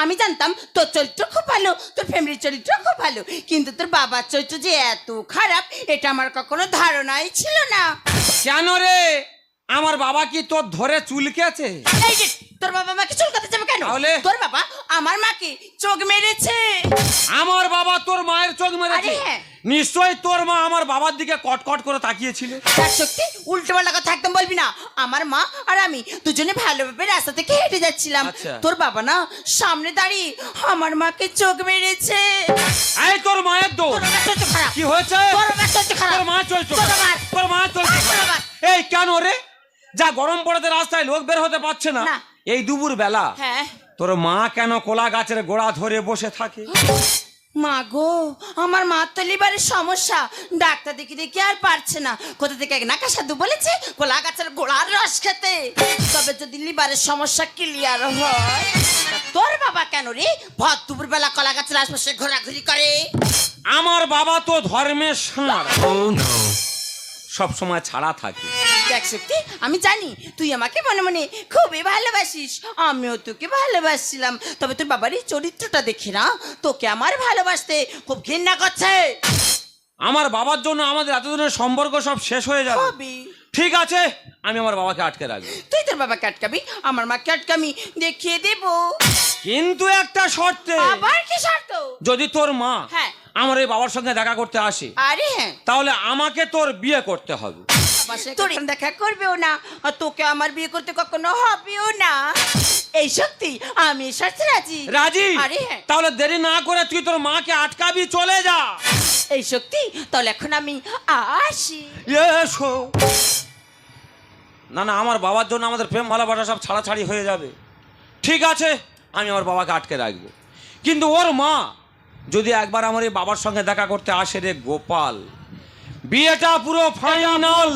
আমি জানতাম তোর চরিত্র খুব ভালো তোর ফ্যামিলির চরিত্র খুব ভালো কিন্তু তোর বাবার চরিত্র যে এত খারাপ এটা আমার কখনো ধারণাই ছিল না। কেন রে? আমার বাবা কি তোর ধরে চুলকেছে এই যে তোর বাবা মাকে চুলকাতে যাবে কেন? তাহলে? তোর বাবা আমার মাকে চোখ মেরেছে। আমার বাবা তোর মায়ের চোখ মেরেছে। আরে হ্যাঁ। নিশ্চয়ই তোর মা আমার বাবার দিকে কটকট করে তাকিয়েছিল। তার সত্যি উল্টো পাল্টা কথা একদম বলবি না। আমার মা আর আমি দুজনে ভালোভাবে রাস্তা থেকে হেঁটে যাচ্ছিলাম। আচ্ছা। তোর বাবা না সামনে দাঁড়িয়ে আমার মাকে চোখ মেরেছে। এই তোর মায়ের দোষ। তোর বাবার চরিত্র খারাপ। কি হয়েছে? তোর বাবার চরিত্র খারাপ। তোর মা চলছে। তোর বাবার তোর মা চলছে। তোর বাবার। এই কেন রে? যা গরম পড়েতে রাস্তায় লোক বের হতে পারছে না। না। এই দুপুর বেলা হ্যাঁ। তোর মা কেন কোলা গাছের গোড়া ধরে বসে থাকে? মা গো আমার মা তো লিভারের সমস্যা। ডাক্তার দেখি দেখি আর পারছে না। কোথা থেকে এক নাকা সাধু বলেছে? কোলা গাছের গোড়ার রস খেতে। তবে যদি লিভারের সমস্যা ক্লিয়ার হয় তা তোর বাবা কেন রে? ভর দুপুর বেলা কলা গাছের আশপাশে ঘোরাঘুরি করে। আমার বাবা তো ধর্মের ষাঁড় সব সময় ছাড়া থাকে। দেখ সত্যি আমি জানি তুই আমাকে মনে মনে খুবই ভালোবাসিস আমিও তোকে ভালোবাসছিলাম তবে তোর বাবার এই চরিত্রটা দেখি না তোকে আমার ভালোবাসতে খুব ঘৃণা করছে। আমার বাবার জন্য আমাদের এতদিনের সম্পর্ক সব শেষ হয়ে যাবে। ঠিক আছে আমি আমার বাবাকে আটকে রাখব। তুই তোর বাবাকে আটকাবি আমার মাকে আটকামি দেখিয়ে দেব। কিন্তু একটা শর্তে। আবার কি শর্ত? যদি তোর মা হ্যাঁ। আমার এই বাবার সঙ্গে দেখা করতে আসে আরে হ্যাঁ। তাহলে আমাকে তোর বিয়ে করতে হবে। তোর দেখা করবেও না আর তোকে আমার বিয়ে করতে কখনো হবেও না। এই সত্যি আমি শর্তে রাজি? রাজি? আরে হ্যাঁ। তাহলে দেরি না করে তুই তোর মাকে আটকাবি চলে যা। এই সত্যি? তাহলে এখন আমি আসি। এসো। না না আমার বাবার জন্য আমাদের প্রেম ভালোবাসা সব ছাড়াছাড়ি হয়ে যাবে। ঠিক আছে। আমি আমার বাবাকে আটকে রাখব। কিন্তু ওর মা যদি একবার আমার এই বাবার সঙ্গে দেখা করতে আসে রে গোপাল, বিয়েটা পুরো ফাইনাল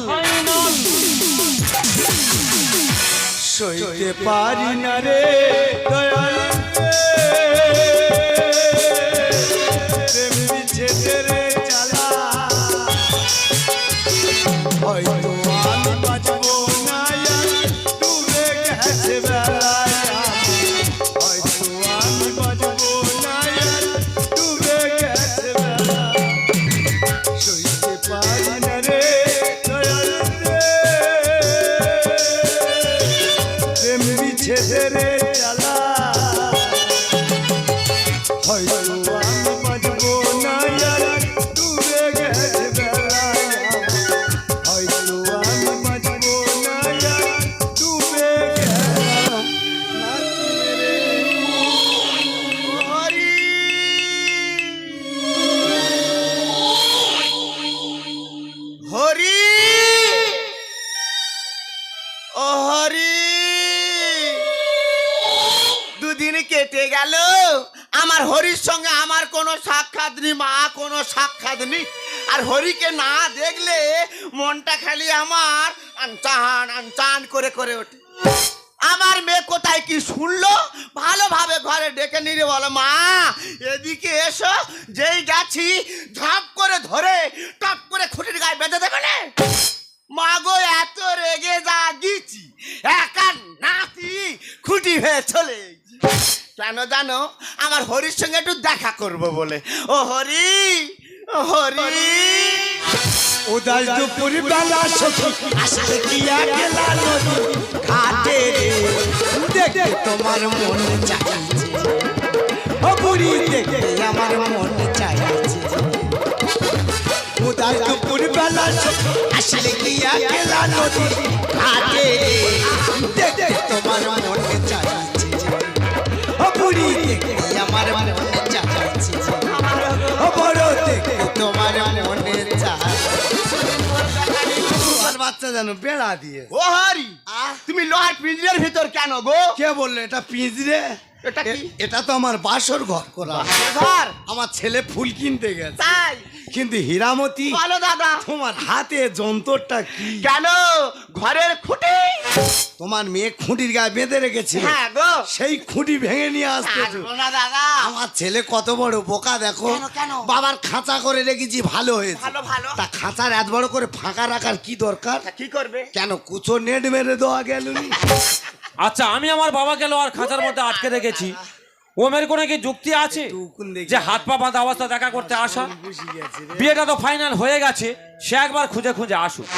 সইতে পারি না রে, দয়াল রে। জ্বালা। হয়তো নেই আর হরিকে না দেখলে মনটা খালি আমার আনচান আনচান করে করে ওঠে। আমার মেয়ে কোথায় কি শুনলো? ভালোভাবে ঘরে ডেকে নিয়ে বলো, মা, এদিকে এসো। যেই যাচ্ছি, ঝাঁপ করে ধরে, টপ করে খুঁটির গায়ে বেঁধে দেবে না? মা গো, এত রেগে যা গিয়েছি একা নাতি খুঁটি হয়ে চলে কেন জানো, আমার হরির সঙ্গে একটু দেখা করব বলে। ও হরি হরি। উদাস দুপুর বেলা সখী আসলে কি একলা নদী ঘাটে দেখে তোমার মন চাইছে। ও বুড়ি, দেখে আমার মন চাইছে। উদাস দুপুর বেলা সখী আসলে কি একলা নদী ঘাটে দেখে তোমার মন চাইছে। ও দেখে আমার মন বাচ্চা যেন বেড়া দিয়ে। ও হারি তুমি লোহার পিঞ্জিরের ভিতর কেন গো? কে বললে এটা পিঁজরে এটা কি? এটা তো আমার বাসর ঘর করা। ঘর? আমার ছেলে ফুল কিনতে গেছে। তাই? কিন্তু হীরামতি বলো দাদা। তোমার হাতে যন্ত্রটা কি? কেন? ঘরের খুঁটি? তোমার মেয়ে খুঁটির গায়ে বেঁধে রেখেছে হ্যাঁ গো। সেই খুঁটি ভেঙে নিয়ে না দাদা। আমার ছেলে কত বড় বোকা দেখো? বাবার খাঁচা করে রেখেছি ভালো হয়েছে। ভালো ভালো। তা খাঁচার এত বড় করে ফাঁকা রাখার কি দরকার? কি করবে? কেন কুচো নেট মেরে দেওয়া গেল আচ্ছা আমি আমার বাবাকে লোহার খাঁচার মধ্যে আটকে রেখেছি। ওমের কোনো কি যুক্তি আছে যে হাত পা বাঁধা অবস্থা দেখা করতে আসা। বিয়েটা তো ফাইনাল হয়ে গেছে সে একবার খুঁজে খুঁজে আসুক।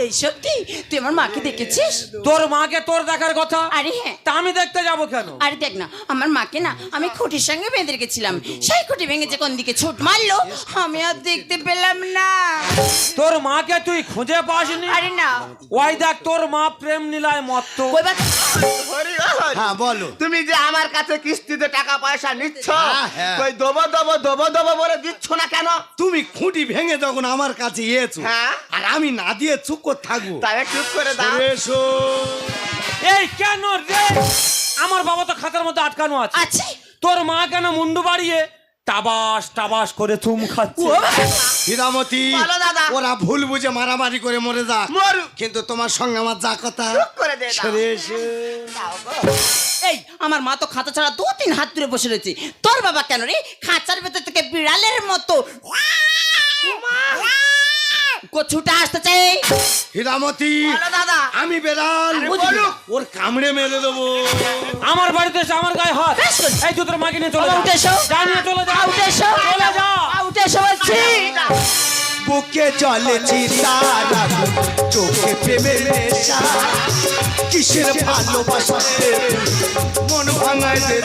এই সত্যি? তুই আমার মাকে দেখেছিস? তোর মাকে তোর দেখার কথা? আরে হ্যাঁ। তা আমি দেখতে যাব কেন? আরে দেখ না আমার মাকে না আমি খুঁটির সঙ্গে বেঁধে রেখেছিলাম। সেই খুঁটি ভেঙেছে কোন দিকে ছুট মারলো আমি আর দেখতে পেলাম না। তোর মাকে তুই খুঁজে পাসনি? আরে না। ওই দেখ তোর মা প্রেম নীলায় মত্ত। বা-। হ্যাঁ বলো। তুমি যে আমার কাছে কিস্তিতে টাকা পয়সা নিচ্ছ হ্যাঁ, হ্যাঁ। ওই দবো দবো দবো দবো বলে দিচ্ছ না কেন? তুমি খুঁটি ভেঙে যখন আমার কাছে এসো হ্যাঁ। আর আমি না দিয়ে চুপ করে থাকব তাই চুপ করে দাও। এসো। এই কেন রে? আমার বাবা তো খাতার মধ্যে আটকানো আছে। তোর মা কেন মুন্ডু বাড়িয়ে টাবাস টাবাস করে চুম খাচ্ছে? হীরামতি ওরা ভুল বুঝে মারামারি করে মরে মরু কিন্তু তোমার সঙ্গে আমার যা কথা করে দে দাও। সরে এসো। এই আমার মা তো খাঁচা ছাড়া দু তিন হাত দূরে বসে রয়েছে। তোর বাবা কেন রে? খাঁচার ভেতর থেকে বিড়ালের মতো। কছুটা আসতে চাই। হীরামতি দাদা। আমি বেড়াল। ওর কামড়ে মেরে দেবো। আমার বাড়িতে এসে আমার গায়ে হাত। এই তুই তোর মাকে নিয়ে চলে উঠে এসো। চলে যা। এসো। চলে যা। আউট এসো বলছি। বুকে চলে চোখে প্রেমের নেশা। কিসের ভালোবাসা মন ভাঙায় দে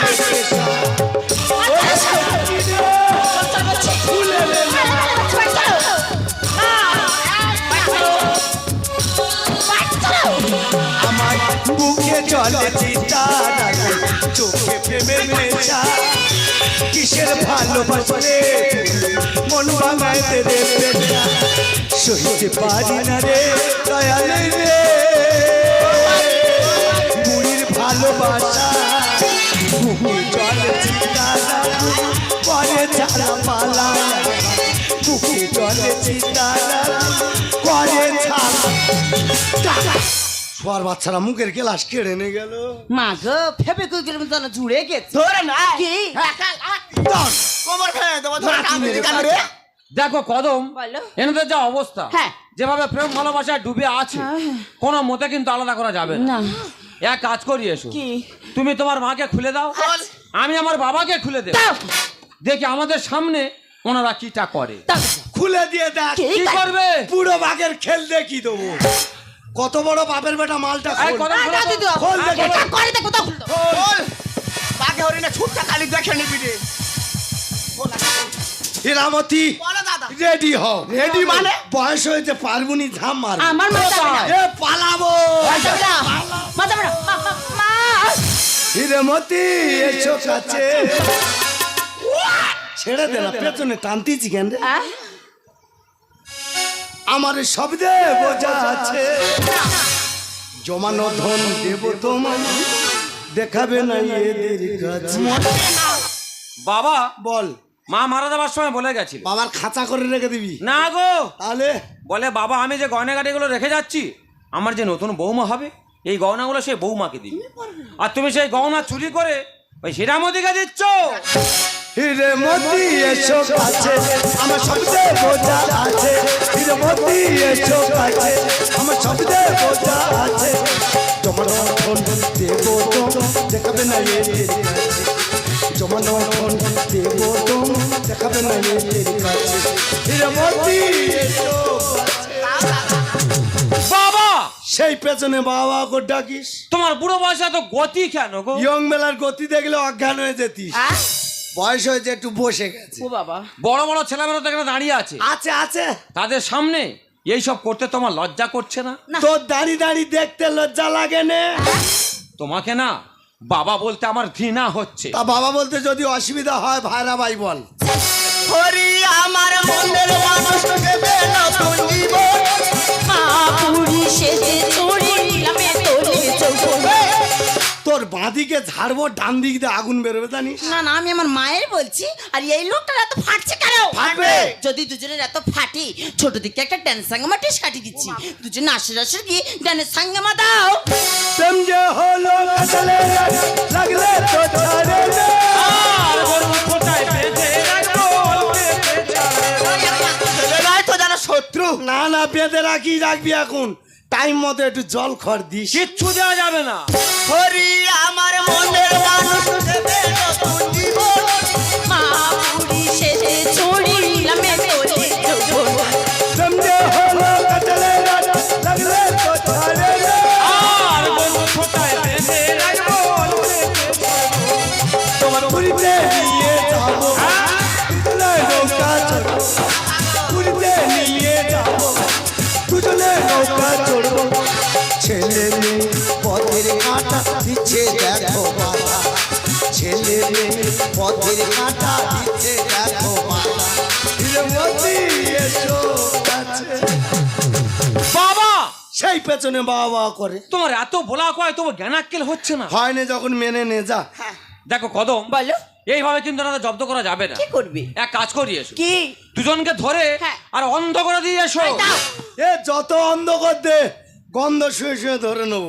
কিসের ভালোবাসা রে মন সইতে পারি না রে, দয়ালে রে। বুড়ির ভালোবাসা বুকে জলে চিতারা করে ছাড়া পালা। বুকে জলে চিতারা করে ছাড়া সবার বাচ্চারা মুখের গ্লাস কেড়ে নিয়ে গেল। মা গো মতো না জুড়ে গেছে। ধরে না কি? কোমর ভেঙে দেবো ধরে দেখো কদম বলো। এনাদের যা অবস্থা হ্যাঁ। যেভাবে প্রেম ভালোবাসায় ডুবে আছে কোনো মতে কিন্তু আলাদা করা যাবে না। এক কাজ করি এসো। কি? তুমি তোমার মাকে খুলে দাও। আমি আমার বাবাকে খুলে দেব। দেখি আমাদের সামনে ওনারা কিটা করে। খুলে দিয়ে দেখ। কি কি করবে? পুরো বাঘের খেল দেখি দেবো? কত বড় বাপের বেটা মালটা খোল। খুলে দিদি দাও। খোল দেখে। এটা করে দেখো দাও খুলে। দাও। বল বাঘে হরিণে ছুটটা খালি দেখে নিবি রে। দাদা। রেডি হও রেডি মানে? বয়স হয়েছে পারবুনি ঝাম মার আমার এ পালাবো। মা যাবে না মা। এসো কাছে। ছেড়ে দে না পেছনে টানতেছি কেন রে? আমার শব্দে বোঝা আছে জমানো ধন দেব তোমার দেখাবে না এদের কাছে। বাবা বল। মা মারা যাবার সময় বলে গেছিল। বাবার খাঁচা করে রেখে দিবি। না গো। তাহলে? বলে বাবা আমি যে গয়নাগাটিগুলো রেখে যাচ্ছি আমার যে নতুন বৌমা হবে এই গয়নাগুলো সেই বৌমাকে দিবি। আর তুমি সেই গয়না চুরি করে ওই হীরামতিকে দিচ্ছ। হিরে মতি এসো কাছে। আমার শব্দে বোঝা আছে। হিরে মতি এসো কাছে। আমার শব্দে বোঝা আছে। জমানো ধন দেব তো দেখাবে না কাছে। জমানো ধন দেব তো দেখাবে না এদের কাছে। হিরে মতি এসো বাবা! সেই পেছনে বাবা গো ডাকিস। তোমার বুড়ো বয়সে তো গতি কেন গো? ইয়ং মেলার গতি দেখলে অজ্ঞান হয়ে যেতিস। বয়স হয়েছে একটু বসে গেছে। ও বাবা। বড় বড় ছেলেমেয়েরা তো এখানে দাঁড়িয়ে আছে। আছে আছে। তাদের সামনে এই সব করতে তোমার লজ্জা করছে না? তোর দাড়ি দাড়ি দেখতে লজ্জা লাগে না? তোমাকে না বাবা বলতে আমার ঘৃণা হচ্ছে। তা বাবা বলতে যদি অসুবিধা হয় ভাইরা ভাই বল। হরি আমার মনের মানুষ দেবে নতুন জীবন মা পুরি সেজে চড়ি তোর বাঁদিকে ঝাড়বো ডান দিক দিয়ে আগুন বেরোবে জানিস? না না আমি আমার মায়ের বলছি আর এই লোকটার এত ফাটছে কেন? ফাটবে। যদি দুজনের এত ফাটি ছোট দিকে একটা ড্যান্স সাঙ্গামাটি সাটি দিচ্ছি দুজন আশের আশের গিয়ে ড্যান্স সাঙ্গামা দাও। যে হলো কাটালে লাগলে তো ছাড়ে না। আর শত্রু না না বেঁধে রাখি রাখবি এখন। টাইম মতো একটু জল খড় দিস। কিচ্ছু দেওয়া যাবে না। হরি আমার মনের মানুষ পেছনে বাবা বাবা করে। তোমার এত বলা কয় তোমার জ্ঞানাক্কেল হচ্ছে না। হয় না যখন মেনে নে যা। দেখো কদম বলো। এইভাবে কিন্তু না জব্দ করা যাবে না। কি করবি? এক কাজ করি এসো। কি? দুজনকে ধরে হ্যাঁ। আর অন্ধ করে দিয়ে এসো। এ যত অন্ধকার দে গন্ধ শুয়ে শুয়ে ধরে নেব।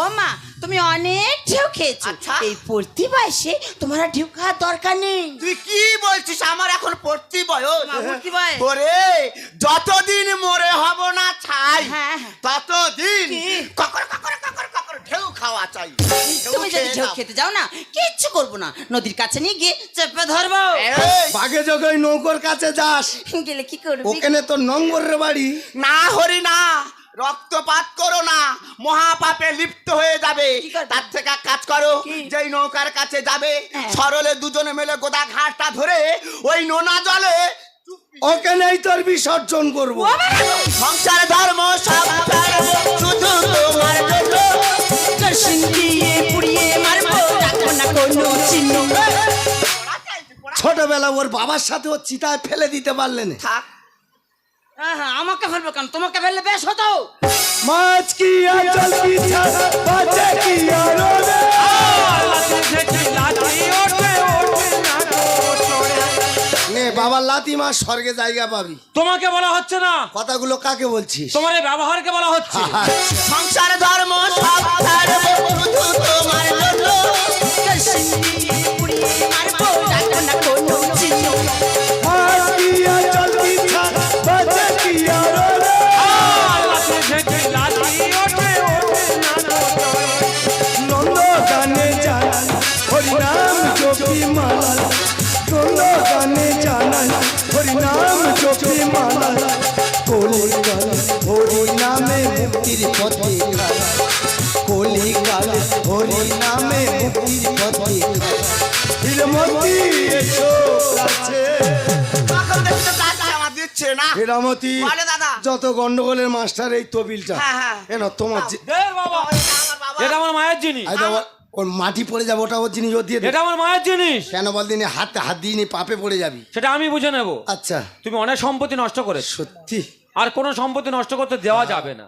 ও মা তুমি অনেক ঢেউ খেয়েছো। আচ্ছা। এই পড়তি বয়সে তোমার আর ঢেউ খাওয়ার দরকার নেই। তুই কি বলছিস? আমার এখন পড়তি বয়স। ভর্তি বয়স। ওরে যতদিন মরে হব না ছাই হ্যাঁ, হ্যাঁ। ততদিন কি? ককর ককর ককর ককর ঢেউ খাওয়া চাই। তুমি যদি খেয়ে ঢেউ নাও। খেতে যাও না কিচ্ছু করব না। নদীর কাছে নিয়ে গিয়ে চেপে ধরবো। এই, বাঘে যোগে ওই নৌকোর কাছে যাস। গেলে কি করবি? ওখানে তোর নম্বরের বাড়ি। না হরি না। রক্তপাত করো না মহাপাপে লিপ্ত হয়ে যাবে। করবে? তার থেকে এক কাজ করো? যেই নৌকার কাছে যাবে হ্যাঁ। সরলে দুজনে মিলে গোদা ঘাটটা ধরে ওই নোনা জলে ওখানেই তোর বিসর্জন করব। সংসার ধর্ম সব শুধু তোমার দিয়ে পুড়িয়ে মারবো না কোনো চিহ্ন। ছোটবেলা ওর বাবার সাথে ও চিতায় ফেলে দিতে পারলেন থাক। আহা, আমাকে ফেলব কেন? তোমাকে ফেললে বেশ হতো। মাছ কি আচল কি ছাড়া? বাঁচে কি আর নে বাবার লাতি মা স্বর্গে জায়গা পাবি। তোমাকে বলা হচ্ছে না। কথাগুলো কাকে বলছিস? তোমার এই ব্যবহারকে বলা হচ্ছে। সংসার ধর্ম সব শুধু তোমার জন্য। গানে হরিনাম কলিকাল হরিনামে মুক্তির পথে কলিকাল হরিনামে মুক্তির পথে হিরমতি এসো কাছে হিরামতি। যত গন্ডগোলের মাস্টার এই তবিলটা হ্যাঁ, হ্যাঁ। তোমার যে- দে বাবা আমার বাবা এটা আমার মায়ের জিনিস ওর মাটি পড়ে যাবে ওটা ওর জিনিস ও দিয়ে দে। এটা আমার মায়ের জিনিস। কেন বল দিনে হাতে হাত দিয়ে নি পাপে পড়ে যাবি। সেটা আমি বুঝে নেব। আচ্ছা। তুমি অনেক সম্পত্তি নষ্ট করেছ। সত্যি? আর কোনো সম্পত্তি নষ্ট করতে দেওয়া যাবে না।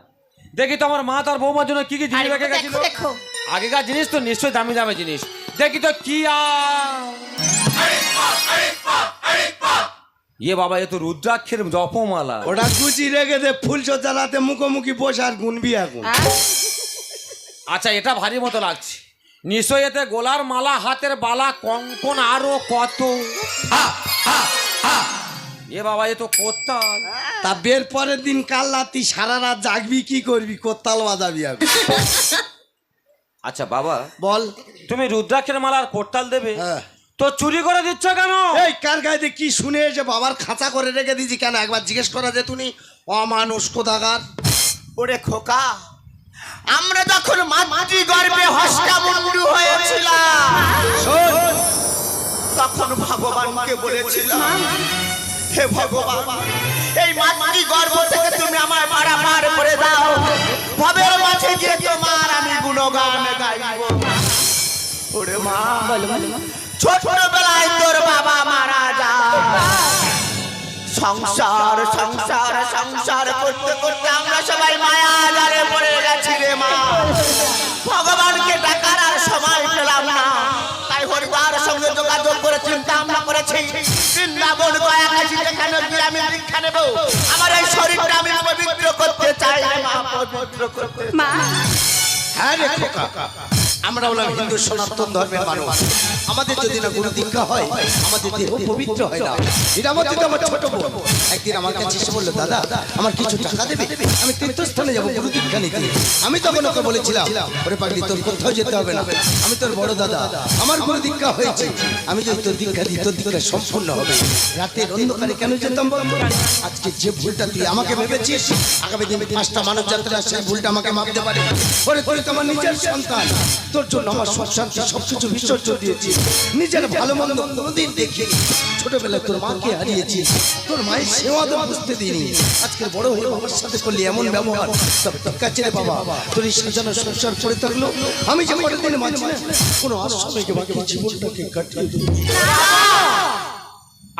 দেখি তো আমার মা তার বৌমার জন্য কি কি জিনিস রেখে দেখো, গেছিল। দেখো। আগেকার জিনিস তো নিশ্চয়ই দামি দামি জিনিস। দেখি তো কি আর ইয়ে বাবা এ তো রুদ্রাক্ষের জপমালা। ওটা গুচি রেখে দে ফুল জ্বালাতে মুখোমুখি বসে আর গুনবি এখন? আচ্ছা এটা ভারী মতো লাগছে। নিশ্চয়ই এতে গোলার মালা হাতের বালা কঙ্কন আরও কত। হা, হা, হা। এ বাবা এ তো কোত্তাল। তা বের পরের দিন কাল রাতি সারা রাত জাগবি কি করবি? কোত্তাল বাজাবি আমি। আচ্ছা বাবা। বল। তুমি রুদ্রাক্ষের মালা আর কোট্টাল দেবে? হ্যাঁ। তো চুরি করে দিচ্ছ কেন? এই কার গায়ে কি শুনে এসে বাবার খাঁচা করে রেখে দিয়েছি? কেন একবার জিজ্ঞেস করা যে তুমি? অমানুষ কোথাকার? ওরে খোকা আমরা যখন মাতৃ গর্বে হস্তা মুন্ডু হয়েছিলাম তখন ভগবানকে বলেছিলাম হে ভগবান এই মাতৃ গর্ব থেকে তুমি আমায় পারাপার করে দাও। ভবের মাঝে গিয়ে তোমার আমি গুণগান গাইব। ওরে মা ছোটবেলায় তোর বাবা মারা যায়। সংসার সংসার সংসার করতে করতে আমরা সবাই মায়া জালে পড়ে গেছি রে মা। ভগবানকে ডাকার আর সময় পেলাম না। তাই হরিবার সঙ্গে যোগাযোগ করে চিন্তা আমরা করেছি বৃন্দাবন গয়া কাছি যেখানে গিয়ে আমি দীক্ষা নেব আমার এই শরীরটা আমি পবিত্র করতে চাই মা পবিত্র করতে মা। হ্যাঁ রে খোকা। আমরা হলাম হিন্দু সনাতন ধর্মের মানুষ। আমাদের যদি না গুরু দীক্ষা হয় আমাদের দেহ পবিত্র হয় না। এটা আমার আমার ছোট বোন। একদিন আমার কাছে এসে বলল দাদা আমার কিছু টাকা দেবে? আমি তীর্থস্থানে যাব গুরু দীক্ষা নিতে আমি তখন ওকে বলেছিলাম ওরে পাগলি তোর কোথাও যেতে হবে না। আমি তোর বড় দাদা। আমার গুরু দীক্ষা হয়েছে। আমি যদি তোর দীক্ষা দিই তোর দীক্ষা সম্পূর্ণ হবে। রাতের অন্ধকারে কেন যেতাম আজকে যে ভুলটা তুই আমাকে ভেবেছিস আগামী দিন পাঁচটা মানব যাত্রা সেই ভুলটা আমাকে মাপতে পারে। ওরে তুই তো আমার নিজের সন্তান। তোর জন্য আমার সব শান্তি সব কিছু বিসর্জন দিয়েছি। নিজের ভালো মন্দ কোনোদিন দেখিনি। ছোটবেলায় তোর মাকে হারিয়েছি। তোর মায়ের সেবা তো বুঝতে দিইনি। আজকে বড় হয়ে বাবার সাথে করলি এমন ব্যবহার। তবে ঠিক আছে রে বাবা। তোর এই সাজানো সংসার পড়ে থাকল। আমি যে কটা দিন মাঝি না কোনো আশ্রমে বাকি জীবনটাকে কাটিয়ে দেবো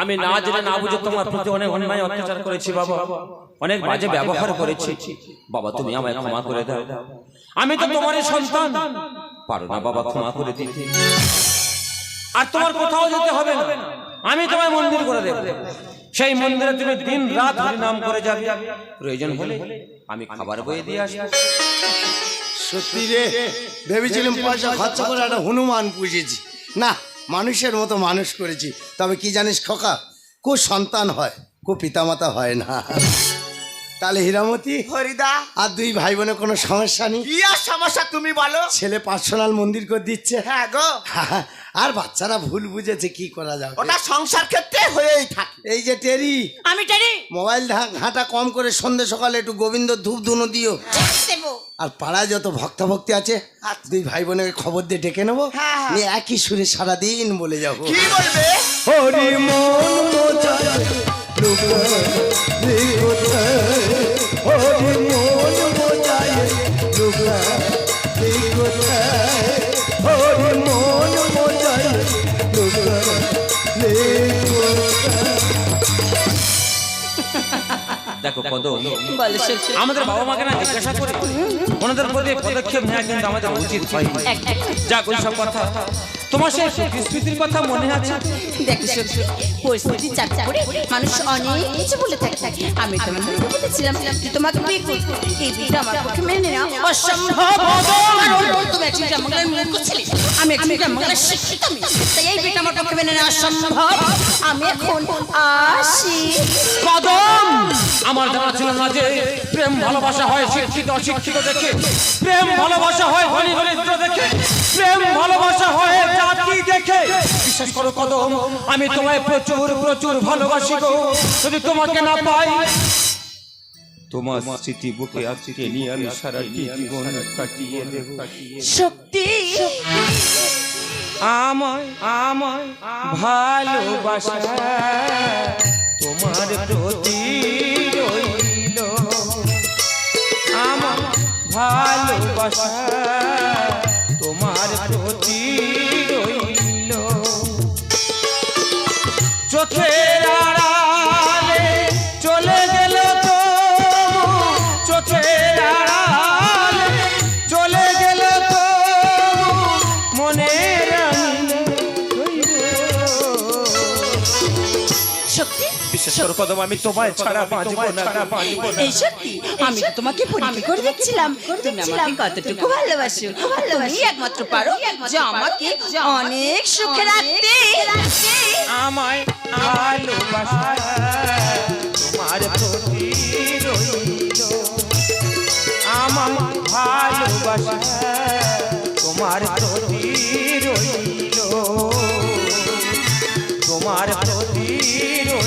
আমি না জেনে না বুঝে তোমার প্রতি অনেক অন্যায় অত্যাচার করেছি বাবা। অনেক বাজে ব্যবহার করেছি। বাবা তুমি আমায় ক্ষমা করে দাও। আমি তো তোমারই সন্তান। পারো না বাবা ক্ষমা করে দিতে। আর তোমার কোথাও যেতে হবে না। আমি তোমায় মন্দির করে দেব। সেই মন্দিরে তুমি দিন রাত হরি নাম করে যাবে। প্রয়োজন হলে আমি খাবার বয়ে দিয়ে আসব। সত্যি রে ভেবেছিলাম পয়সা খরচা করে একটা হনুমান পুষেছি না মানুষের মতো মানুষ করেছি। তবে কি জানিস খোকা কো সন্তান হয় কো পিতামাতা হয় না। তাহলে হীরামতি হরিদা। আর দুই ভাই বোনের কোনো সমস্যা নেই? কি আর সমস্যা তুমি বলো? ছেলে পার্সোনাল মন্দির করে দিচ্ছে। হ্যাঁ গো। আর বাচ্চারা ভুল বুঝেছে কি করা যাবে? ওটা সংসার ক্ষেত্রে হয়েই থাকে। এই যে টেরি আমি টেরি। মোবাইল ঘাঁটা কম করে সন্ধে সকালে একটু গোবিন্দ ধূপ ধুনো দিও। আর পাড়ায় যত ভক্তা ভক্তি আছে দুই ভাই বোনের খবর দিয়ে ডেকে নেব। হ্যাঁ, হ্যাঁ। নিয়ে একই সুরে সারাদিন বলে যাব। কি বলবে? হরি মন দেখো কত আমাদের বাবা মাকে না জিজ্ঞাসা করে? ওনাদের প্রতি পদক্ষেপ নেওয়া কিন্তু আমাদের উচিত হয় যাক ওই সব কথা। তোমার কথা মনে আছে? দেখো সত্যি পরিস্থিতি চাপ করে মানুষ অনেক কিছু বলে থাকে। আমি তোমার বলেছিলাম যে তোমাকে বিয়ে করব এই বিয়েটা আমার পক্ষে মেনে নেওয়া অসম্ভব। কারণ তুমি একজন জন্মগ্রহণ মূর্খ ছেলে আমি একজন জন্মগ্রহণ শিক্ষিত মেয়ে। তাই এই বিয়েটা আমার পক্ষে মেনে নেওয়া অসম্ভব আমি এখন আসি। কদম! আমার জানা ছিল না যে প্রেম ভালোবাসা হয় শিক্ষিত অশিক্ষিত দেখে। প্রেম ভালোবাসা হয় ধনী দরিদ্র দেখে। প্রেম ভালোবাসা হয় জাতি দেখে। বিশ্বাস করো কদম আমি তোমায় প্রচুর প্রচুর ভালোবাসি গো। যদি তোমাকে না পাই তোমার স্মৃতি বুকে আজকে নিয়ে আমি সারা জীবন কাটিয়ে দেব। শক্তি! আমায় আমায় ভালোবাসা তোমার প্রতি রইল। আমার ভালোবাসা তোমার প্রতি রইল। কদম আমি তোমায় ছাড়া বাঁচবো না। এই সত্যি আমি তো তোমাকে পরীক্ষা করে দেখছিলাম। তুমি আমাকে কতটুকু ভালোবাসো। তুমি একমাত্র পারো যে আমাকে অনেক সুখে রাখতে। আমায় ভালোবাসা তোমার প্রতি রইল। ভালোবাসা তোমার প্রতি রইল। তোমার প্রতি রইল।